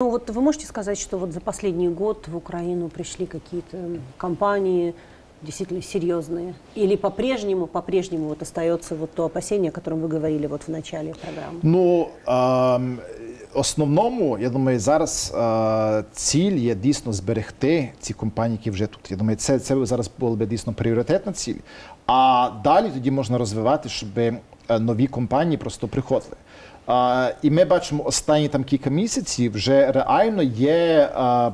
Ну вот вы можете сказать, что вот за последний год в Украину пришли какие-то компании действительно серьезные? Или по-прежнему, по-прежнему вот остается вот то опасение, о котором вы говорили вот в начале программы? Ну ем, основному, я думаю, зараз е, ціль є дійсно зберегти ці компанії, які вже тут. Я думаю, це, це зараз була би дійсно пріоритетна ціль. А далі тоді можна розвивати, щоб е, нові компанії просто приходили. І ми бачимо останні там кілька місяців вже реально є,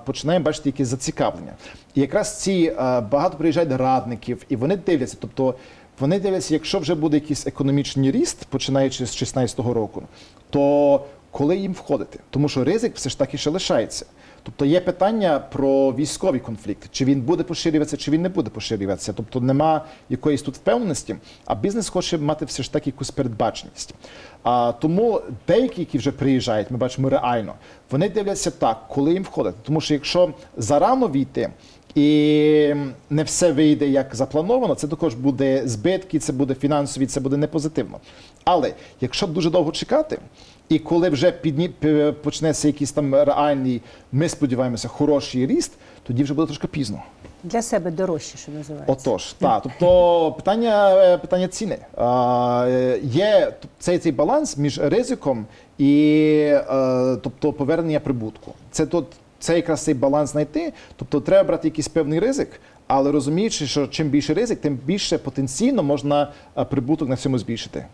починаємо бачити якісь зацікавлення. І якраз ці е, багато приїжджають радників, і вони дивляться. Тобто вони дивляться, якщо вже буде якийсь економічний ріст, починаючи з 2016 року, то коли їм входити? Тому що ризик все ж таки ще лишається. Тобто є питання про військовий конфлікт, чи він буде поширюватися, чи він не буде поширюватися. Тобто нема якоїсь тут впевненості, а бізнес хоче мати все ж таки якусь передбаченість. А, тому деякі, які вже приїжджають, ми бачимо реально, вони дивляться так, коли їм входити. Тому що якщо зарано війти, і не все вийде як заплановано, це також буде збитки, це буде фінансові, це буде непозитивно. Але якщо дуже довго чекати, і коли вже підні, почнеться якийсь там реальний, ми сподіваємося, хороший ріст, тоді вже буде трошки пізно. Для себе дорожче, що називається. Отож, так. Тобто питання, е, питання ціни. А, е, є цей, цей баланс між ризиком і е, тобто, повернення прибутку. Це тут. Це якраз цей баланс знайти. Тобто треба брати якийсь певний ризик, але розуміючи, що чим більше ризик, тим більше потенційно можна е, прибуток на цьому збільшити.